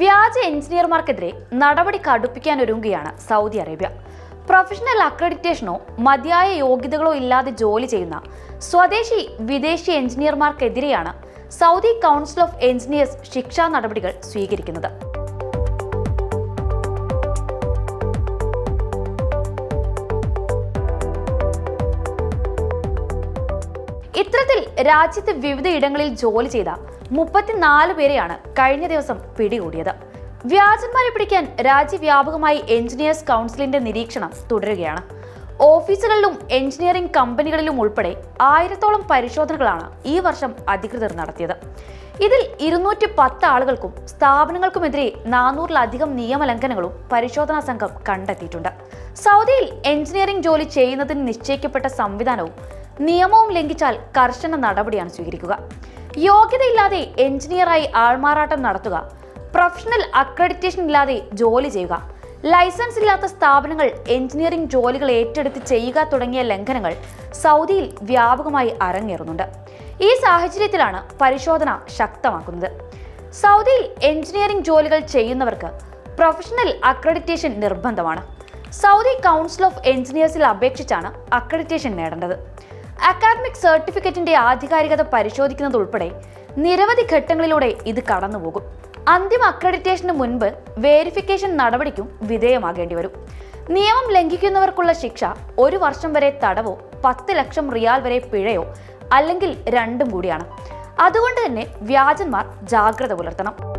വ്യാജ എഞ്ചിനീയർമാർക്കെതിരെ നടപടി കടുപ്പിക്കാനൊരുങ്ങുകയാണ് സൗദി അറേബ്യ. പ്രൊഫഷണൽ അക്രഡിറ്റേഷനോ മതിയായ യോഗ്യതകളോ ഇല്ലാതെ ജോലി ചെയ്യുന്ന സ്വദേശി വിദേശി എഞ്ചിനീയർമാർക്കെതിരെയാണ് സൗദി കൗൺസിൽ ഓഫ് എഞ്ചിനീയേഴ്സ് ശിക്ഷാ നടപടികൾ സ്വീകരിക്കുന്നത്. ഇത്തരത്തിൽ രാജ്യത്തെ വിവിധ ഇടങ്ങളിൽ ജോലി ചെയ്ത മുപ്പത്തിനാല് പേരെയാണ് കഴിഞ്ഞ ദിവസം പിടികൂടിയത്. വ്യാജന്മാരെ പിടിക്കാൻ രാജ്യവ്യാപകമായി എഞ്ചിനീയേഴ്സ് കൗൺസിലിന്റെ നിരീക്ഷണം തുടരുകയാണ്. ഓഫീസുകളിലും എഞ്ചിനീയറിംഗ് കമ്പനികളിലും ഉൾപ്പെടെ ആയിരത്തോളം പരിശോധനകളാണ് ഈ വർഷം അധികൃതർ നടത്തിയത്. ഇതിൽ ഇരുന്നൂറ്റി പത്ത് ആളുകൾക്കും സ്ഥാപനങ്ങൾക്കുമെതിരെ നാനൂറിലധികം നിയമലംഘനങ്ങളും പരിശോധനാ സംഘം കണ്ടെത്തിയിട്ടുണ്ട്. സൗദിയിൽ എഞ്ചിനീയറിംഗ് ജോലി ചെയ്യുന്നതിന് നിശ്ചയിക്കപ്പെട്ട സംവിധാനവും നിയമവും ലംഘിച്ചാൽ കർശന നടപടിയാണ് സ്വീകരിക്കുക. യോഗ്യതയില്ലാതെ എഞ്ചിനീയറായി ആൾമാറാട്ടം നടത്തുക പ്രൊഫഷണൽ അക്രഡിറ്റേഷൻ ഇല്ലാതെ ജോലി ചെയ്യുക ലൈസൻസ് ഇല്ലാത്ത സ്ഥാപനങ്ങൾ എഞ്ചിനീയറിംഗ് ജോലികൾ ഏറ്റെടുത്ത് ചെയ്യുക തുടങ്ങിയ ലംഘനങ്ങൾ സൗദിയിൽ വ്യാപകമായി അരങ്ങേറുന്നുണ്ട്. ഈ സാഹചര്യത്തിലാണ് പരിശോധന ശക്തമാക്കുന്നത്. സൗദിയിൽ എഞ്ചിനീയറിംഗ് ജോലികൾ ചെയ്യുന്നവർക്ക് പ്രൊഫഷണൽ അക്രഡിറ്റേഷൻ നിർബന്ധമാണ്. സൗദി കൗൺസിൽ ഓഫ് എഞ്ചിനീയേഴ്സിൽ അപേക്ഷിച്ചാണ് അക്രഡിറ്റേഷൻ നേടേണ്ടത്. അക്കാദമിക് സർട്ടിഫിക്കറ്റിന്റെ ആധികാരികത പരിശോധിക്കുന്നത് ഉൾപ്പെടെ നിരവധി ഘട്ടങ്ങളിലൂടെ ഇത് കടന്നുപോകും. അന്തിമ അക്രഡിറ്റേഷന് മുൻപ് വേരിഫിക്കേഷൻ നടപടിക്കും വിധേയമാകേണ്ടി വരും. നിയമം ലംഘിക്കുന്നവർക്കുള്ള ശിക്ഷ ഒരു വർഷം വരെ തടവോ പത്ത് ലക്ഷം റിയാൽ വരെ പിഴയോ അല്ലെങ്കിൽ രണ്ടും കൂടിയാണ്. അതുകൊണ്ട് തന്നെ വ്യാജന്മാർ ജാഗ്രത പുലർത്തണം.